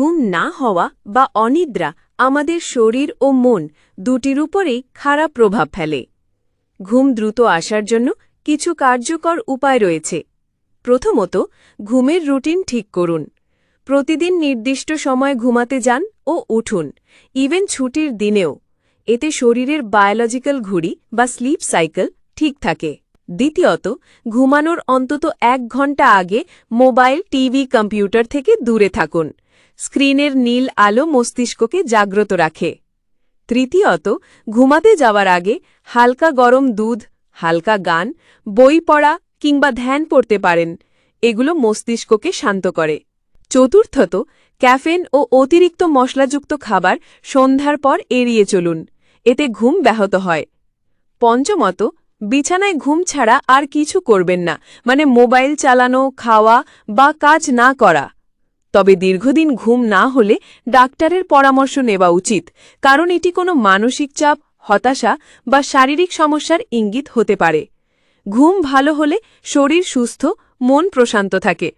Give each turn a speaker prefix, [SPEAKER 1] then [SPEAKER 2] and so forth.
[SPEAKER 1] ঘুম না হওয়া বা অনিদ্রা আমাদের শরীর ও মন দুটির উপরেই খারাপ প্রভাব ফেলে। ঘুম দ্রুত আসার জন্য কিছু কার্যকর উপায় রয়েছে। প্রথমত, ঘুমের রুটিন ঠিক করুন। প্রতিদিন নির্দিষ্ট সময় ঘুমাতে যান ও উঠুন, ইভেন ছুটির দিনেও। এতে শরীরের বায়োলজিক্যাল ঘুড়ি বা স্লিপ সাইকেল ঠিক থাকে। দ্বিতীয়ত, ঘুমানোর অন্তত এক ঘণ্টা আগে মোবাইল, টিভি, কম্পিউটার থেকে দূরে থাকুন। স্ক্রিনের নীল আলো মস্তিষ্ককে জাগ্রত রাখে। তৃতীয়ত, ঘুমাতে যাওয়ার আগে হালকা গরম দুধ, হালকা গান, বই পড়া কিংবা ধ্যান পড়তে পারেন। এগুলো মস্তিষ্ককে শান্ত করে। চতুর্থত ক্যাফেন ও অতিরিক্ত মশলাযুক্ত খাবার সন্ধ্যার পর এড়িয়ে চলুন। এতে ঘুম ব্যাহত হয়। পঞ্চমত, বিছানায় ঘুম ছাড়া আর কিছু করবেন না। মানে মোবাইল চালানো, খাওয়া বা কাজ না করা। তবে দীর্ঘদিন ঘুম না হলে ডাক্তারের পরামর্শ নেওয়া উচিত, কারণ এটি কোনো মানসিক চাপ, হতাশা বা শারীরিক সমস্যার ইঙ্গিত হতে পারে। ঘুম ভালো হলে শরীর সুস্থ, মন প্রশান্ত থাকে।